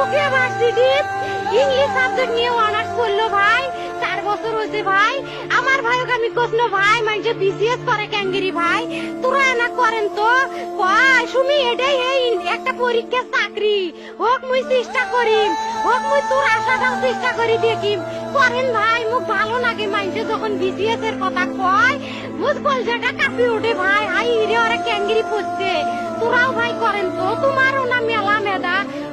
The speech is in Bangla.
রুকে ভার্সিটি ইংলিশ সাবজেক্ট নিয়ে অনার্স করল ভাই। চার বছর হয়েছে ভাই। আমার ভাইকে আমি কৃষ্ণ ভাই মানে বিসিএস করে ক্যাঙ্গেরি ভাই? তোরা না করেন তো? কয় সুমি, এটাই এই একটা পরীক্ষা চাকরি। হোক মুই চেষ্টা করি হোক মুই তোর আশাটাও চেষ্টা করি দেখিম। করেন ভাই, মুখ ভালো লাগে মাইন্ডে যখন বিসিএস এর কথা কয়। মুখ কলজাটা কাঁপি ওঠে ভাই। হাই রে, ওরা ক্যাঙ্গেরি পড়ছে। তোরাও ভাই করেন তো। তোমারও না মেলা মেদা